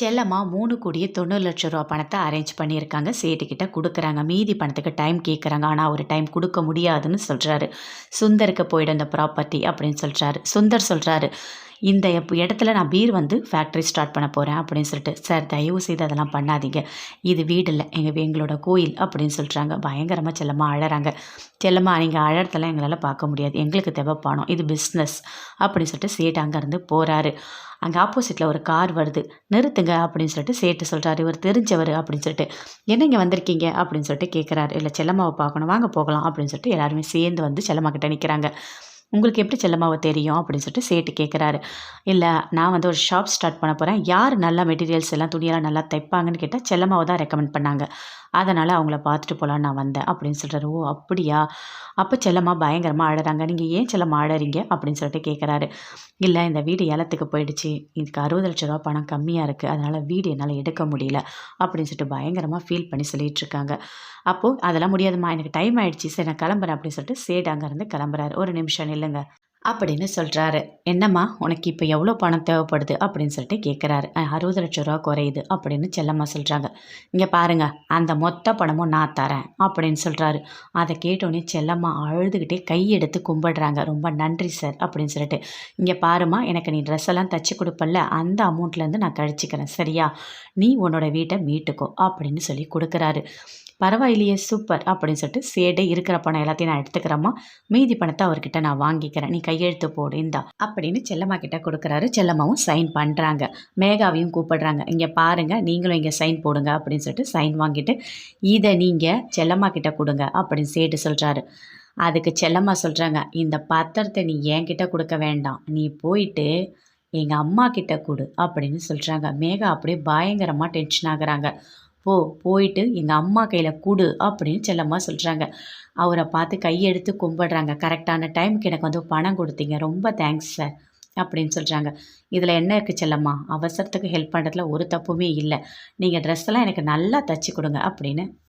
செல்லம்மா மூணு கோடியே தொண்ணூறு லட்ச ரூபா பணத்தை அரேஞ்ச் பண்ணியிருக்காங்க. சேட்டுக்கிட்ட கொடுக்குறாங்க. மீதி பணத்துக்கு டைம் கேட்குறாங்க ஆனால் ஒரு டைம் கொடுக்க முடியாதுன்னு சொல்கிறாரு சுந்தருக்கு போயிடும் இந்த ப்ராப்பர்ட்டி அப்படின்னு சொல்கிறாரு சுந்தர் சொல்கிறாரு இந்த இடத்துல நான் பீர் வந்து ஃபேக்ட்ரி ஸ்டார்ட் பண்ண போகிறேன் அப்படின்னு சொல்லிட்டு. சார் தயவு செய்து அதெல்லாம் பண்ணாதீங்க. இது வீடு இல்லை. எங்கள் எங்களோட கோயில் அப்படின்னு சொல்கிறாங்க பயங்கரமாக செல்லம்மா அழறாங்க. செல்லம்மா நீங்கள் அழறதெல்லாம் எங்களால் பார்க்க முடியாது. எங்களுக்கு தேவை பணம் இது பிஸ்னஸ் அப்படின்னு சொல்லிட்டு சேட் அங்கேருந்து போகிறாரு அங்கே ஆப்போசிட்டில் ஒரு கார் வருது. நிறுத்துங்க அப்படின்னு சொல்லிட்டு சேட்டு சொல்கிறாரு இவர் தெரிஞ்சவர் அப்படின்னு சொல்லிட்டு. என்னங்க வந்திருக்கீங்க அப்படின்னு சொல்லிட்டு கேட்குறாரு இல்லை செல்லம்மாவை பார்க்கணும். வாங்க போகலாம் அப்படின்னு சொல்லிட்டு எல்லாருமே சேர்ந்து வந்து செல்லம்மா கிட்டே நிற்கிறாங்க உங்களுக்கு எப்படி செல்லம்மாவை தெரியும் அப்படின்னு சொல்லிட்டு சேட்டு கேட்குறாரு இல்லை நான் வந்து ஒரு ஷாப் ஸ்டார்ட் பண்ண போகிறேன் யார் நல்லா மெட்டீரியல்ஸ் எல்லாம் துணியெல்லாம் நல்லா தைப்பாங்கன்னு கேட்டால் செல்லம்மாவை தான் ரெக்கமெண்ட் பண்ணாங்க. அதனால் அவங்கள பார்த்துட்டு போகலான்னு நான் வந்தேன் அப்படின்னு சொல்கிறாரு ஓ அப்படியா? அப்போ செல்லம்மா பயங்கரமாக ஆடுறாங்க. நீங்கள் ஏன் செல்லம்மா ஆடறீங்க? அப்படின்னு சொல்லிட்டு கேட்குறாரு இல்லை இந்த வீடு ஏலத்துக்கு போயிடுச்சு. இதுக்கு அறுபது லட்ச ரூபா பணம் கம்மியாக இருக்குது அதனால் வீடு என்னால் எடுக்க முடியல அப்படின்னு சொல்லிட்டு பயங்கரமாக ஃபீல் பண்ணி சொல்லிட்டு இருக்காங்க. அப்போது அதெல்லாம் முடியாதும்மா. எனக்கு டைம் ஆகிடுச்சி சரி நான் கிளம்புறேன். அப்படின்னு சொல்லிட்டு சேட் அங்கேருந்து கிளம்புறாரு. ஒரு நிமிஷம் இல்லைங்க. அப்படின்னு சொல்கிறாரு என்னம்மா உனக்கு இப்போ எவ்வளோ பணம் தேவைப்படுது அப்படின்னு சொல்லிட்டு கேட்குறாரு அறுபது லட்ச ரூபா குறையுது அப்படின்னு செல்லம்மா சொல்கிறாங்க இங்கே பாருங்க அந்த மொத்த பணமும் நான் தரேன் அப்படின்னு சொல்கிறாரு அதை கேட்டோடனே செல்லம்மா அழுதுகிட்டே கையெடுத்து கும்பிடுறாங்க. ரொம்ப நன்றி சார் அப்படின்னு சொல்லிட்டு. இங்கே பாருமா எனக்கு நீ ட்ரெஸ் எல்லாம் தச்சு கொடுப்பல்ல அந்த அமௌண்ட்லேருந்து நான் கழிச்சிக்கிறேன். சரியா? நீ உன்னோட வீட்டை மீட்டுக்கோ அப்படின்னு சொல்லி கொடுக்குறாரு. பரவாயில்லையே சூப்பர் அப்படின்னு சொல்லிட்டு சேடே இருக்கிற பணம் எல்லாத்தையும் நான் எடுத்துக்கிறேம்மா. மீதி பணத்தை அவர்கிட்ட நான் வாங்கிக்கிறேன். நீ கையெழுத்து போடு இந்தா அப்படின்னு செல்லம்மா கிட்ட கொடுக்குறாரு. செல்லம்மாவும் சைன் பண்ணுறாங்க மேகாவையும் கூப்பிடுறாங்க. இங்கே பாருங்க நீங்களும் இங்கே சைன் போடுங்க அப்படின்னு சொல்லிட்டு சைன் வாங்கிட்டு இதை நீங்கள் செல்லம்மா கிட்ட கொடுங்க அப்படின்னு சேட்டு சொல்கிறாரு அதுக்கு செல்லம்மா சொல்கிறாங்க இந்த பத்திரத்தை நீ என்கிட்ட கொடுக்க வேண்டாம். நீ போயிட்டு எங்கள் அம்மா கிட்ட கொடு அப்படின்னு சொல்கிறாங்க மேகா அப்படியே பயங்கரமாக டென்ஷன் ஆகுறாங்க. போ போயிட்டு எங்கள் அம்மா கையில் கொடு அப்படின்னு செல்லம்மா சொல்கிறாங்க அவரை பார்த்து கையெடுத்து கும்பிடுறாங்க. கரெக்டான டைமுக்கு எனக்கு வந்து பணம் கொடுத்தீங்க. ரொம்ப தேங்க்ஸ் சார் அப்படின்னு சொல்கிறாங்க இதில் என்ன இருக்குது செல்லம்மா? அவசரத்துக்கு ஹெல்ப் பண்ணுறதுல ஒரு தப்புமே இல்லை. நீங்கள் ட்ரெஸ் எல்லாம் எனக்கு நல்லா தச்சு கொடுங்க அப்படின்னு